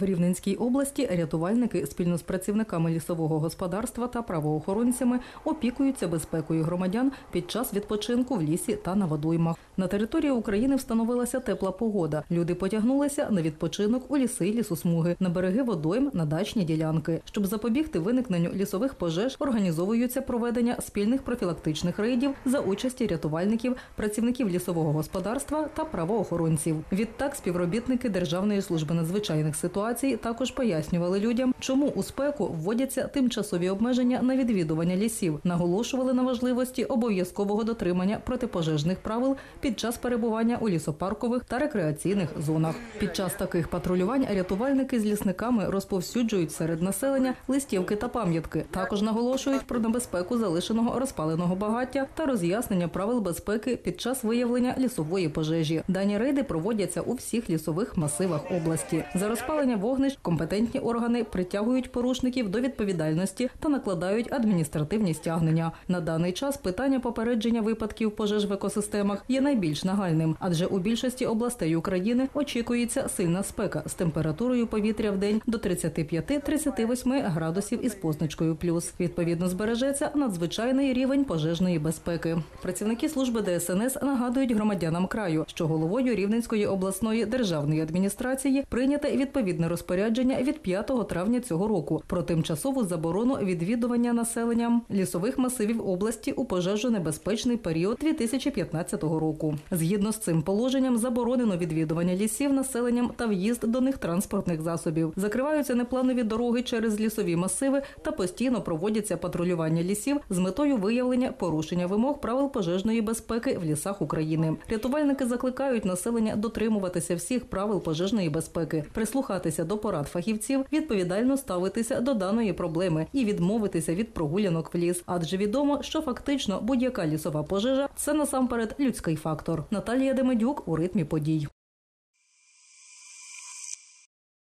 В Рівненській області рятувальники спільно з працівниками лісового господарства та правоохоронцями опікуються безпекою громадян під час відпочинку в лісі та на водоймах. На території України встановилася тепла погода. Люди потягнулися на відпочинок у ліси лісосмуги, на береги водойм, на дачні ділянки. Щоб запобігти виникненню лісових пожеж, організовуються проведення спільних профілактичних рейдів за участі рятувальників, працівників лісового господарства та правоохоронців. Відтак співробітники Державної служби надзвичайних ситуацій також пояснювали людям, чому у спеку вводяться тимчасові обмеження на відвідування лісів, наголошували на важливості обов'язкового дотримання протипожежних правил під час перебування у лісопаркових та рекреаційних зонах. Під час таких патрулювань рятувальники з лісниками розповсюджують серед населення листівки та пам'ятки. Також наголошують про небезпеку залишеного розпаленого багаття та роз'яснення правил безпеки під час виявлення лісової пожежі. Дані рейди проводяться у всіх лісових масивах області. За розпалення вогнищ компетентні органи притягують порушників до відповідальності та накладають адміністративні стягнення. На даний час питання попередження випадків пожеж в екосистемах є найбільш нагальним, адже у більшості областей України очікується сильна спека з температурою повітря в день до 35-38 градусів із позначкою плюс. Відповідно, збережеться надзвичайний рівень пожежної безпеки. Працівники служби ДСНС нагадують громадянам краю, що головою Рівненської обласної державної адміністрації прийнято відповідне розпорядження від 5 травня цього року про тимчасову заборону відвідування населенням лісових масивів області у пожежонебезпечний період 2015 року. Згідно з цим положенням, заборонено відвідування лісів населенням та в'їзд до них транспортних засобів. Закриваються непланові дороги через лісові масиви та постійно проводяться патрулювання лісів з метою виявлення порушення вимог правил пожежної безпеки в лісах України. Рятувальники закликають населення дотримуватися всіх правил пожежної безпеки, прислухатися до порад фахівців, відповідально ставитися до даної проблеми і відмовитися від прогулянок в ліс. Адже відомо, що фактично будь-яка лісова пожежа це насамперед людський фактор. Наталія Демедюк у ритмі подій.